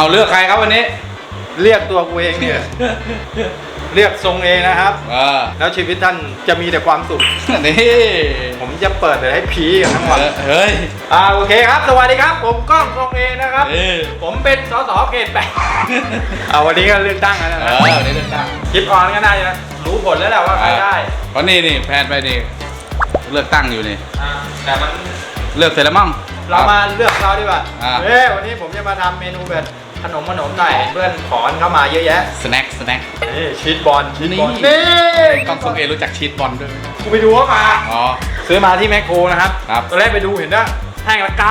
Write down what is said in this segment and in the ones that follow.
เอาเลือกใครครับวันนี้ เรียกตัวกูเองเนี่ย เรียกทรงเองนะครับ เออแล้วชีวิตท่านจะมีแต่ความสุข นี่ผมจะเปิดเลยให้พีกันทั้งวันเออเฮ้ยอ่าโอเคครับ สวัสดีครับ ผมก้องทรงเองนะครับ เออผมเป็นสสเขตแปดเอาวันนี้ก็เลือกตั้งกันนะเอครับอเดี๋ยวเลือกตั้งคิดออนก็ได้นะรู้ผลแล้วแหละว่าใครได้เพราะนี่นี่แพนไปนี่เลือกตั้งอยู่นี่ อ่าแต่มัน เลือกเสร็จแล้วมั้ง เรามาเลือกเราดีกว่าอ่าเฮ้ยวันนี้ผมจะมาทำเมนูแบบ ขนมขนมหน่อยเพื่อนขอนเข้ามาเยอะแยะสแน็คสแน็ค นี่ชีสบอลชีสบอลนี่นี่ต้องทรงเอรู้จักชีสบอลด้วยไหมกูไปดูเข้ามา อ๋อ ซื้อมาที่แมคโครนะครับครับตอนแรกไปดูเห็นว่าแท่งละ900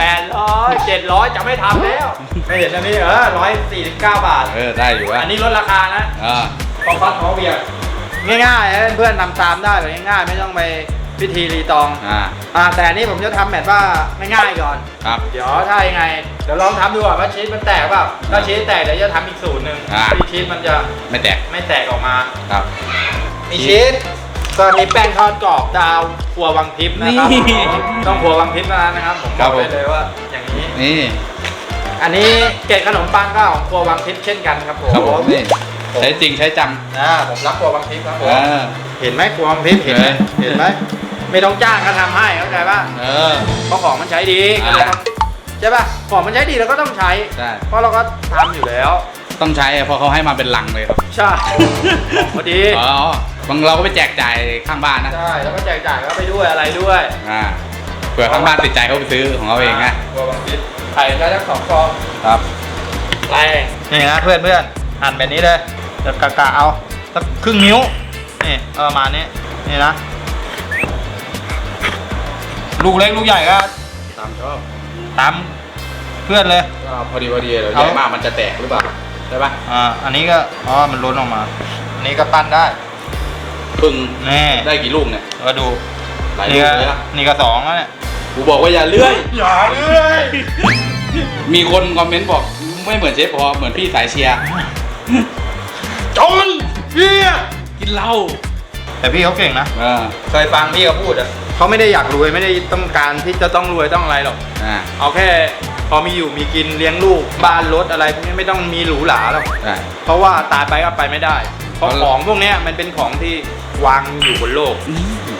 800 700 จะไม่ทำแล้ว ไม่เห็นอันนี้เออ149 บาท เออ ได้อยู่วะอันนี้ลดราคานะอ่า ขอฟัดขอเบียร์ง่ายๆให้เพื่อนๆทำตามได้แบบง่ายๆ ไม่ต้องไป พิธีรีตองอ่าอ่าแต่อันนี้ผมจะทำแบบว่าง่ายๆก่อน ครับ เดี๋ยวถ้ายังไงเดี๋ยวลองทำดูก่อนว่าชีสมันแตกเปล่าถ้าชีสแตกเดี๋ยวจะทำอีกสูตรหนึ่งอ่า ที่ชีสมันจะไม่แตกไม่แตกออกมา ครับ มีชีสก็มีแป้งทอดกรอบดาวครัววังทิพย์นะครับนี่ ต้องครัววังทิพย์เท่านั้นนะครับผมบครัอบกผม ไปเลยว่าอย่างนี้ นี่อันนี้เกล็ดขนมปังก็ของครัววังทิพย์เช่นกันครับผมครับผมนี่ใช้จริงใช้จังนะผมรักครัววังทิพย์ครับผมอ่าเห็นไหมครัววังทิพย์เห็นไหมเห็นเห็นไหม ไม่ต้องจ้างก็ทำให้เข้าใจป่ะเออ เพราะของมันใช้ดีก็อ่าเลยต้องใช่ป่ะของมันใช้ดีเราก็ต้องใช้ ใช่ เพราะเราก็ทำอยู่แล้ว ต้องใช้อะเพราะเขาให้มาเป็นลังเลยครับใช่ ของพอดีอ๋อบางเราก็ไปแจกจ่ายข้างบ้านนะ ใช่แล้วก็แจกจ่ายก็ไปด้วยอะไรด้วยอ่า เผื่อข้างบ้านติดใจเขาไปซื้อของเขาเองนะครัววังทิพย์ไข่ได้ทั้งสองฟองครับแรงนี่นะเพื่อนเพื่อนหั่นแบบนี้เลยจะกะกะเอาสักครึ่งนิ้วนี่เอาประมาณนี้นี่นะ ลูกเล็กลูกใหญ่ก็ตามชอบตามเพื่อนเลย ก็พอดีพอดีเดี๋ยวเอาใหญ่มากมันจะแตกหรือเปล่าใช่ปะอ่า อันนี้ก็ อ๋อ มันล้นออกมา อันนี้ก็ปั้นได้พึ่งนี่ได้กี่ลูกเนี่ยก็ดู หลายนี่ลูกก็เลยนะนี่ก็สองแล้วเนี่ย กูบอกว่าอย่าเลื่อย อย่าเลยมีคนคอมเมนต์บอกไม่เหมือนเชฟพอเหมือนพี่สายเชียร์จนเฮียกินเหล้าแต่พี่เขาเก่งนะอ่าเคยฟังพี่เขาพูดอะ เขาไม่ได้อยากรวยไม่ได้ต้องการที่จะต้องรวยต้องอะไรหรอกอ่าเอาแค่พอมีอยู่มีกินเลี้ยงลูกบ้านรถอะไรพวกนี้ไม่ต้องมีหรูหราหรอกใช่เพราะว่าตายไปก็ไปไม่ได้ เพราะเพราะ ของพวกเนี้ยมันเป็นของที่วางอยู่บนโลก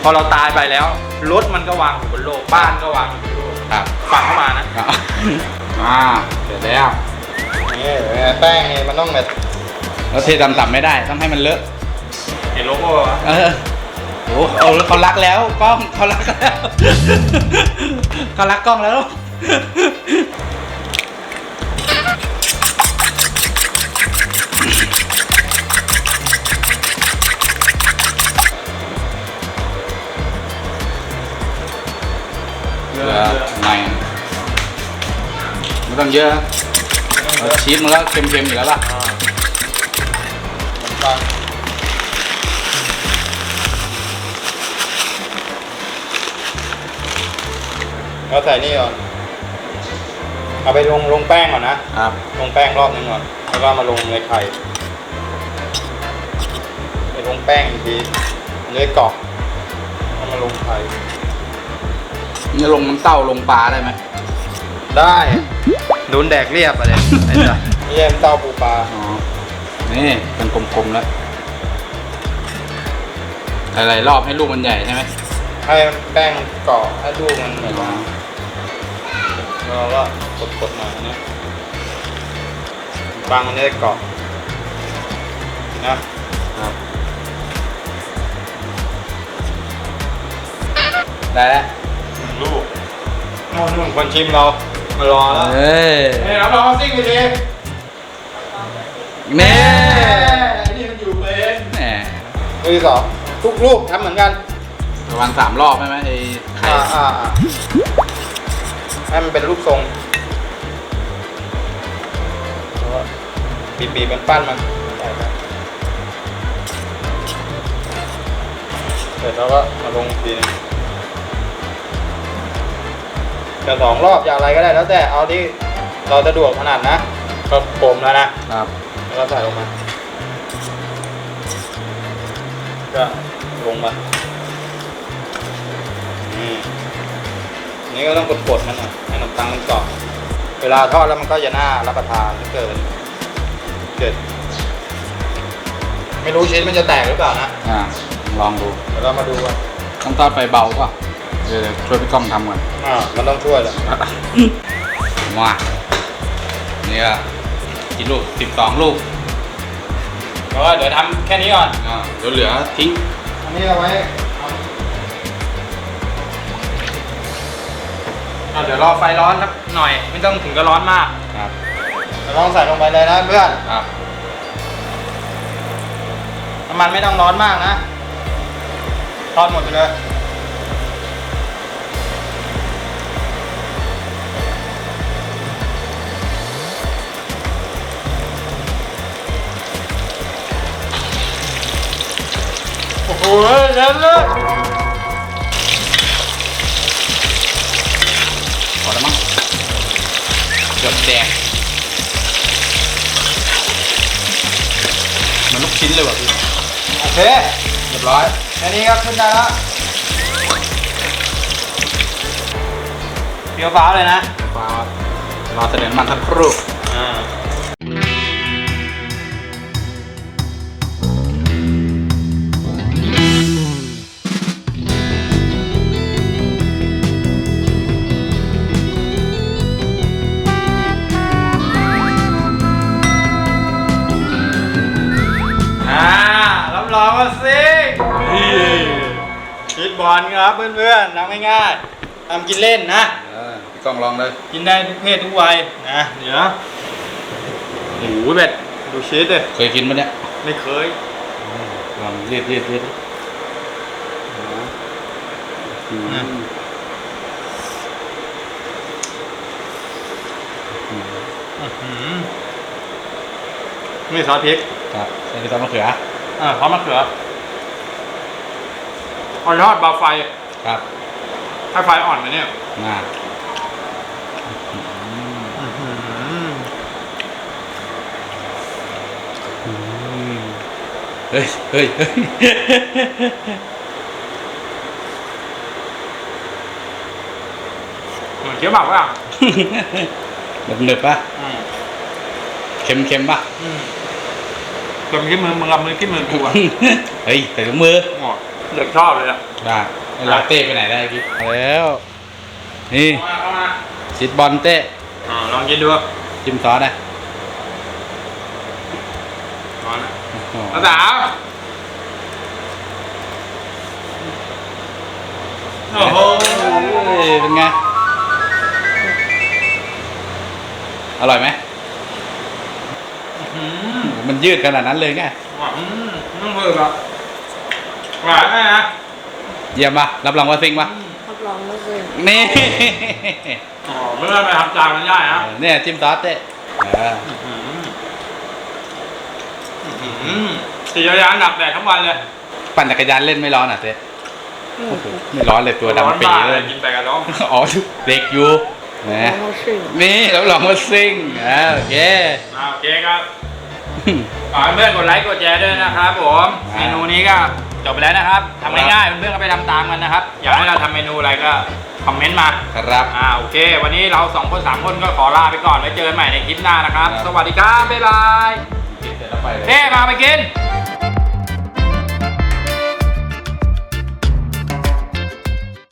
พอเราตายไปแล้วรถมันก็วางอยู่บนโลก บ้านก็วางอยู่บนโลกครับฟังเข้ามานะอะอ่าเสร็จแล้วนี่แป้งนี่มันต้องแบบแล้วเทต่ำๆไม่ได้ ต้องให้มันเลอะเห็นโลโก้ปะเออ โอ้เอาเขารักแล้วกล้องเขารักแล้วเขารักกล้องแล้วเหลือหน่อยไม่ต้องเยอะเอาชีสมันก็เค็มๆอยู่แล้วล่ะ เราใส่นี่ก่อน เอาไปลงลงแป้งก่อนนะ ครับ ลงแป้งรอบนึงก่อน แล้วก็มาลงในไข่ ไปลงแป้งอีกทีเนื้อกรอบแล้วมาลงไข่นี่ลงน้ำเต้าลงปลาได้ไหม ได้โดนแดกเรียบอะไรไอ้จ้ะนี่เอ็มเต้าปูปลา อ๋อ นี่เป็นกลมๆแล้ว หลายๆรอบให้ลูกมันใหญ่ใช่ไหมให้แป้งเกาะให้ลูกมันแบบว่า แล้วก็กดๆหน่อยอันนี้บางมันจะได้เกาะนะครับได้แล้วหนึ่งลูกโน่นนู่นคนชิมเรามารอแล้วเฮ้ยเฮ้ยรับรองซิ่งไปดีแม่นี่มันอยู่เป็นแหมมือสองทุกลูกทำเหมือนกัน ประมาณสามรอบใช่ไหมไอ้ไข่ อ่าอ่าอ่า ให้มันเป็นรูปทรงแล้วก็บีบๆเป็นปั้นมันใส่ไปเสร็จแล้วก็มาลงอีกทีหนึงจะสองรอบจะอะไรก็ได้แล้วแต่เอาที่เราสะดวกถนัดนะก็โปมแล้วนะครับแล้วก็ใส่ลงมาก็ลงมาอืม นี่ก็ต้องกดๆมันหน่อยให้ขนมปังมันกรอบเวลาทอดแล้วมันก็จะน่ารับประทานเหลือเกินเกิดไม่รู้ชิ้นมันจะแตกหรือเปล่านะอ่าลองดูเดี๋ยวเรามาดูกันต้องทอดไฟเบาป่ะเดี๋ยวช่วยพี่ก้องทำก่อนอ่ามันต้องช่วยแหละมาเนี่ยกี่ลูกสิบสองลูกเพราะว่าเดี๋ยวทำแค่นี้ก่อนอ่าเดี๋ยวเหลือทิ้งอันนี้เอาไว้ เอาอะเดี๋ยวรอไฟร้อนสักหน่อย ไม่ต้องถึงกับร้อนมาก ครับเดี๋ยวลองใส่ลงไปเลยนะเพื่อนครับน้ำมันไม่ต้องร้อนมากนะทอดหมดไปเลยโอ้โหเล่นเลย ชิ้นเลยว่ะพี่โอเคเรียบร้อยแค่นี้ก็ขึ้นได้แล้วเปรี้ยวฟ้าวเลยนะฟ้ารอเสด็จมันสักครู่อ่า องว่าสิคิดบอลครับเพื่อนๆทำง่ายๆทำกินเล่นนะพี่ก้องลองเลยกินได้ทุกเพศทุกวัยนะเดี๋ยวโอ้โหเบ็ดดูชีสเลยเคยกินปะเนี่ยไม่เคยลองเรียดเรียดเรียดอืมนี่ซอสพริกครับใส่กระเทียมมะเขืออ่าพร้อมมะเขือ เอายอดเบาไฟครับให้ไฟอ่อนนะเนี่ยมาเฮ้ยเฮ้ยเฮ้ยเหมือนเคี้ยวหมากป่ะหนึบหนึบๆป่ะอืมเค็มเค็มๆป่ะอืมกับที่มือมึงกับมือที่มือกูอะเฮ้ยใส่ถุงมือโอ้ เด็กชอบเลยอะได้ให้ลาเต้ไปไหนได้พี่มาแล้ว นี่เข้ามาเข้ามาชิดบอลเต้อ่าลองกินดูจิ้มซอสนะร้อนนะโอ้โหภาษาวโอ้โหเฮ้ยเป็นไง อร่อยไหมอืมมันยืดขนาดนั้นเลยไงหวานน้องเบิร์กอะ หวานไงนะเยี่ยมปะรับรองว่าซิงปะรับรองไม่เคยนี่อ๋อไม่ได้ไปทำจานมันได้นะเนี่ยจิ้มซอสเต้เออสี่ยานดับแดดทั้งวันเลย ปั่นจักรยานเล่นไม่ร้อนอะเต้โอ้โหไม่ร้อนเลยตัวดำปีร้อนมากเลยกินไปกับน้องอ๋อเด็กอยู่ร้นะองซิ่งนี่รับรองว่าซิงอ่าโอเคอ่าโอเคครับฝากเพื่อนกดไลค์กดแชร์ด้วยนะครับผมอ่าเมนูนี้ก็ จบไปแล้วนะครับทำง่ายๆเพื่อนๆก็ไปทำตามกันนะครับ อยากให้เราทำเมนูอะไรก็คอมเมนต์มาครับอ่าโอเค วันนี้เราสองคนสามคนก็ขอลาไปก่อนไว้เจอกันใหม่ในคลิปหน้านะครับครับสวัสดีครับบ๊ายบายกินเสร็จแล้วไปเลยเท่มาไปกินค